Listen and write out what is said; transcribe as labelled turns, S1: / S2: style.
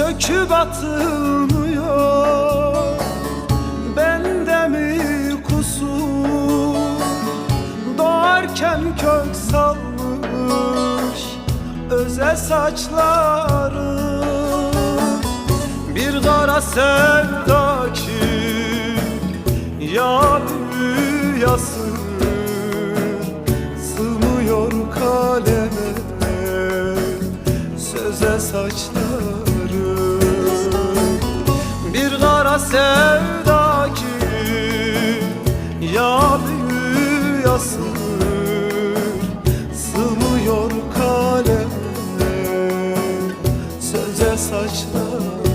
S1: söküp atılmıyor. Bende mi kusur? Doğarken kök salmış Öze saçları. Bir kara sevda ki Ya büyüyasın Sığmıyor kaleme. Söze saçları Bir kara sevda ki Ya büyüyasın Sığmıyor kaleme. Söze saçları